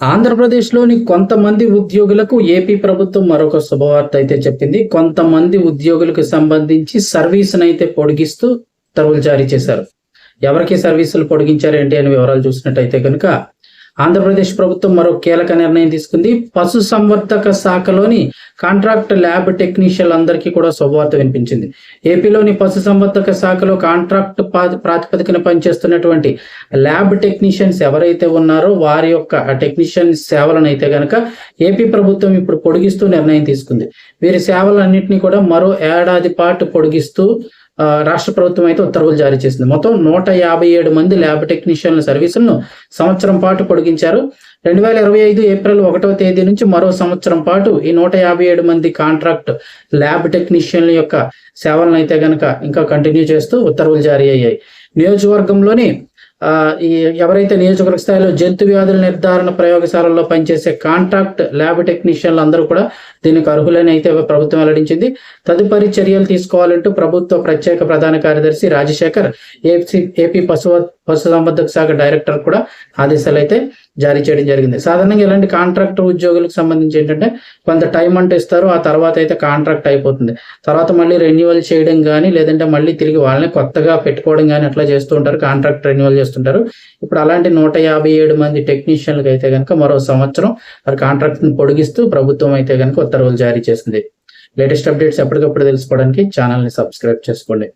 ఆంధ్రప్రదేశ్లోని కొంతమంది ఉద్యోగులకు ఏపీ ప్రభుత్వం మరొక శుభవార్త అయితే చెప్పింది. కొంతమంది ఉద్యోగులకు సంబంధించి సర్వీసును అయితే పొడిగిస్తూ ఉత్తర్వులు జారీ చేశారు. ఎవరికి సర్వీసులు పొడిగించారు ఏంటి అని వివరాలు చూసినట్టయితే కనుక ఆంధ్రప్రదేశ్ ప్రభుత్వం మరో కీలక నిర్ణయం తీసుకుంది. పశు సంవర్ధక శాఖలోని కాంట్రాక్ట్ ల్యాబ్ టెక్నీషియన్లు అందరికీ కూడా శుభవార్త వినిపించింది. ఏపీలోని పశు సంవర్ధక శాఖలో కాంట్రాక్ట్ ప్రాతిపదికన పనిచేస్తున్నటువంటి ల్యాబ్ టెక్నీషియన్స్ ఎవరైతే ఉన్నారో వారి యొక్క టెక్నీషియన్ సేవలను అయితే గనక ఏపీ ప్రభుత్వం ఇప్పుడు పొడిగిస్తూ నిర్ణయం తీసుకుంది. వీరి సేవలన్నింటినీ కూడా మరో ఏడాది పాటు పొడిగిస్తూ రాష్ట్ర ప్రభుత్వం అయితే ఉత్తర్వులు జారీ చేసింది. మొత్తం నూట యాభై ఏడు మంది ల్యాబ్ టెక్నీషియన్ల సర్వీసులను సంవత్సరం పాటు పొడిగించారు. రెండు వేల ఇరవై ఐదు ఏప్రిల్ ఒకటవ తేదీ నుంచి మరో సంవత్సరం పాటు ఈ నూట యాభై ఏడు మంది కాంట్రాక్ట్ ల్యాబ్ టెక్నీషియన్ల యొక్క సేవలను అయితే కనుక ఇంకా కంటిన్యూ చేస్తూ ఉత్తర్వులు జారీ అయ్యాయి. నియోజకవర్గంలోని ఈ ఎవరైతే నియోజకవర్గ స్థాయిలో జంతు వ్యాధుల నిర్ధారణ ప్రయోగశాలల్లో పనిచేసే కాంట్రాక్ట్ ల్యాబ్ టెక్నీషియన్లు అందరూ కూడా దీనికి అర్హులని అయితే ప్రభుత్వం వెల్లడించింది. తదుపరి చర్యలు తీసుకోవాలంటూ ప్రభుత్వ ప్రత్యేక ప్రధాన కార్యదర్శి రాజశేఖర్ ఏపీ ఏపీ పశు పశు సంవర్ధక శాఖ డైరెక్టర్ కూడా ఆదేశాలు అయితే జారీ చేయడం జరిగింది. సాధారణంగా ఇలాంటి కాంట్రాక్టర్ ఉద్యోగులకు సంబంధించి ఏంటంటే కొంత టైం అంటే ఇస్తారు ఆ తర్వాత అయితే కాంట్రాక్ట్ అయిపోతుంది. తర్వాత మళ్ళీ రెన్యువల్ చేయడం కానీ లేదంటే మళ్ళీ తిరిగి వాళ్ళని కొత్తగా పెట్టుకోవడం కానీ అట్లా చేస్తూ ఉంటారు కాంట్రాక్ట్ రెన్యువల్ చేస్తుంటారు. ఇప్పుడు అలాంటి నూట యాభై ఏడు మంది టెక్నీషియన్లకు అయితే కనుక మరో సంవత్సరం వారి కాంట్రాక్ట్ను పొడిగిస్తూ ప్రభుత్వం అయితే కనుక ఉత్తర్వులు జారీ చేసింది. లేటెస్ట్ అప్డేట్స్ ఎప్పటికప్పుడు తెలుసుకోవడానికి ఛానల్ని సబ్స్క్రైబ్ చేసుకోండి.